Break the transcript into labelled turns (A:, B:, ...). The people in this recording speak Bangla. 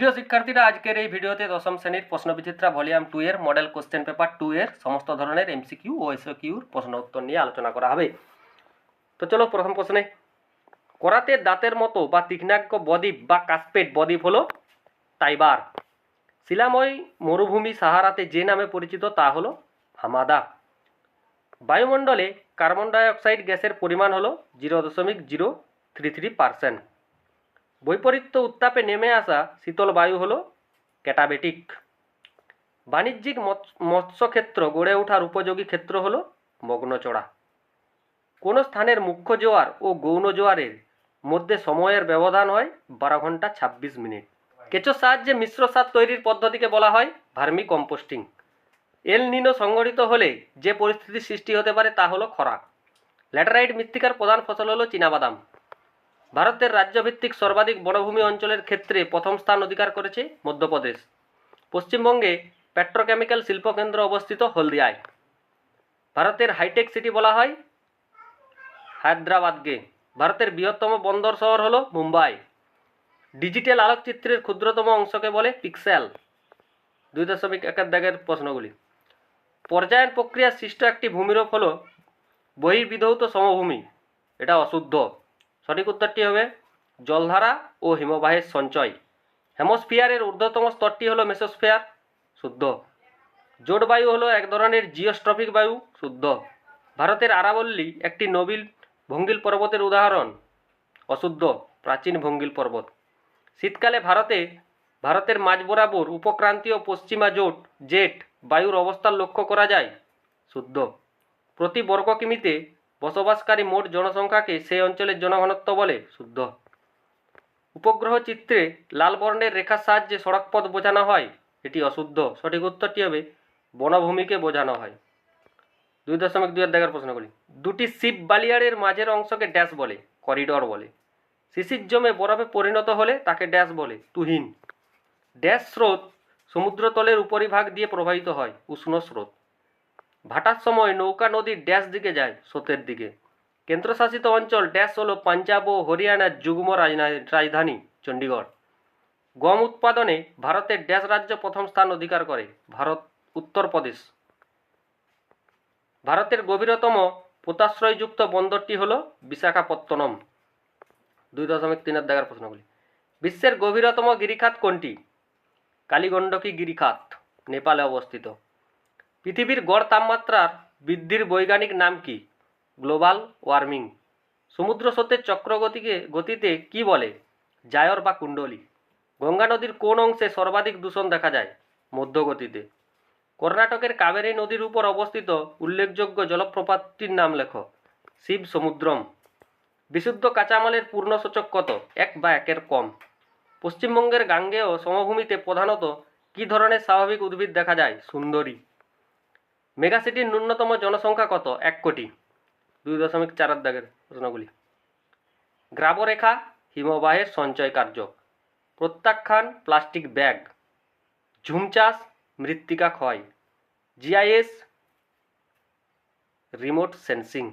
A: প্রিয় শিক্ষার্থীরা, আজকের এই ভিডিওতে দশম শ্রেণির প্রশ্নবিচিত্রা ভলিউম টু এর মডেল কোশ্চেন পেপার টু এর সমস্ত ধরনের এমসিকিউ ও এসকিউর প্রশ্ন উত্তর নিয়ে আলোচনা করা হবে। তো চলো প্রথম প্রশ্নে, করাতে দাঁতের মতো বা তীক্ষ্ণাজ্ঞ বদ্বীপ বা কাসপেট বদ্বীপ হলো টাইবার শিলাময় মরুভূমি সাহারাতে যে নামে পরিচিত তা হলো হামাদা। বায়ুমণ্ডলে কার্বন ডাইঅক্সাইড গ্যাসের পরিমাণ হলো জিরো দশমিক জিরো থ্রি থ্রি পার্সেন্ট বৈপরীত্য উত্তাপে নেমে আসা শীতল বায়ু হল ক্যাটাবেটিক। বাণিজ্যিক মৎস- মৎস্যক্ষেত্র গড়ে ওঠার উপযোগী ক্ষেত্র হল মগ্নচড়া কোনো স্থানের মুখ্য জোয়ার ও গৌণ জোয়ারের মধ্যে সময়ের ব্যবধান হয় বারো ঘণ্টা ছাব্বিশ মিনিট। কেঁচোর সাহায্যে মিশ্র সার তৈরির পদ্ধতিকে বলা হয় ভার্মি কম্পোস্টিং। এল নিনো সংগঠিত হলে যে পরিস্থিতির সৃষ্টি হতে পারে তা হলো খরা। ল্যাটারাইট মৃত্তিকার প্রধান ফসল হলো চীনাবাদাম। ভারতের রাজ্যভিত্তিক সর্বাধিক বনভূমি অঞ্চলের ক্ষেত্রে প্রথম স্থান অধিকার করেছে মধ্যপ্রদেশ। পশ্চিমবঙ্গে পেট্রোকেমিক্যাল শিল্পকেন্দ্র অবস্থিত হলদিয়ায়। ভারতের হাইটেক সিটি বলা হয় হায়দ্রাবাদকে। ভারতের বৃহত্তম বন্দর শহর হলো মুম্বাই। ডিজিটাল আলোকচিত্রের ক্ষুদ্রতম অংশকে বলে পিক্সেল। দুই দশমিক একের দাগের প্রশ্নগুলি। পর্যায়ন প্রক্রিয়া সৃষ্ট একটি ভূমিরূপ হল বহির্বিধৌত সমভূমি। এটা অশুদ্ধ। সঠিক উত্তরটি হবে জলধারা ও হিমবাহের সঞ্চয়। হেমোস্ফিয়ারের ঊর্ধ্বতম স্তরটি হলো মেসোস্ফিয়ার, শুদ্ধ। জোট বায়ু হলো এক ধরনের জিওস্ট্রফিক বায়ু, শুদ্ধ। ভারতের আরাবল্লী একটি নবিল ভঙ্গিল পর্বতের উদাহরণ, অশুদ্ধ, প্রাচীন ভঙ্গিল পর্বত। শীতকালে ভারতে, ভারতের মাঝ বরাবর উপক্রান্তীয় পশ্চিমা জোট, জেট বায়ুর অবস্থান লক্ষ্য করা যায়, শুদ্ধ। প্রতি বর্গ কিমিতে বসবাসকারী মোট জনসংখ্যাকে সেই অঞ্চলের জনঘনত্ব বলে শুদ্ধ। উপগ্রহ চিত্রে লাল বর্ণের রেখার সাহায্যে সড়কপথ বোঝানো হয়। এটি অশুদ্ধ। সঠিক উত্তরটি হবে, বনভূমিকে বোঝানো হয়। দুই দশমিক দুই দেখার প্রশ্নগুলি দুটি শিব বালিয়াড়ের মাঝের অংশকে ড্যাশ বলে, করিডর বলে। শিশির জমে বরফে পরিণত হলে তাকে ড্যাশ বলে, তুহিন। ড্যাশ স্রোত সমুদ্রতলের উপরিভাগ দিয়ে প্রবাহিত হয়, উষ্ণ স্রোত। ভাটার সময় নৌকা নদীর ড্যাশ দিকে যায় স্রোতের দিকে। কেন্দ্রশাসিত অঞ্চল ড্যাশ হল পাঞ্জাব ও হরিয়ানার যুগ্ম রাজধানী, চণ্ডীগড়। গম উৎপাদনে ভারতের ড্যাশ রাজ্য প্রথম স্থান অধিকার করে, ভারত উত্তরপ্রদেশ। ভারতের গভীরতম পোতাশ্রয়যুক্ত বন্দরটি হল বিশাখাপত্তনম। দুই দশমিক তিনের দেখার প্রশ্নগুলি। বিশ্বের গভীরতম গিরিখাত কোনটি? কালীগণ্ডকী গিরিখাত, নেপালে অবস্থিত। পৃথিবীর গড় তাপমাত্রার বৃদ্ধির বৈজ্ঞানিক নাম কি? Global warming. সমুদ্র স্রোতের চক্রগতিকে গতিতে কি বলে? জায়র বা কুণ্ডলী। গঙ্গা নদীর কোন অংশে সর্বাধিক দূষণ দেখা যায়? মধ্যগতিতে। কর্ণাটকের কাবেরী নদীর উপর অবস্থিত উল্লেখযোগ্য জলপ্রপাতটির নাম লেখো। শিব সমুদ্রম। বিশুদ্ধ কাঁচামালের পূর্ণসূচক কত? এক বা একের কম। পশ্চিমবঙ্গের গাঙ্গেয় সমভূমিতে প্রধানত কী ধরনের স্বাভাবিক উদ্ভিদ দেখা যায়? সুন্দরী। মেগাসিটির ন্যূনতম জনসংখ্যা কত? এক কোটি। দুই দশমিক চার দাগের প্রশ্নগুলি। গ্রাবরেখা হিমবাহের সঞ্চয় কার্য প্রত্যাখ্যান প্লাস্টিক ব্যাগ। ঝুম চাষ মৃত্তিকা ক্ষয়। GIS remote sensing.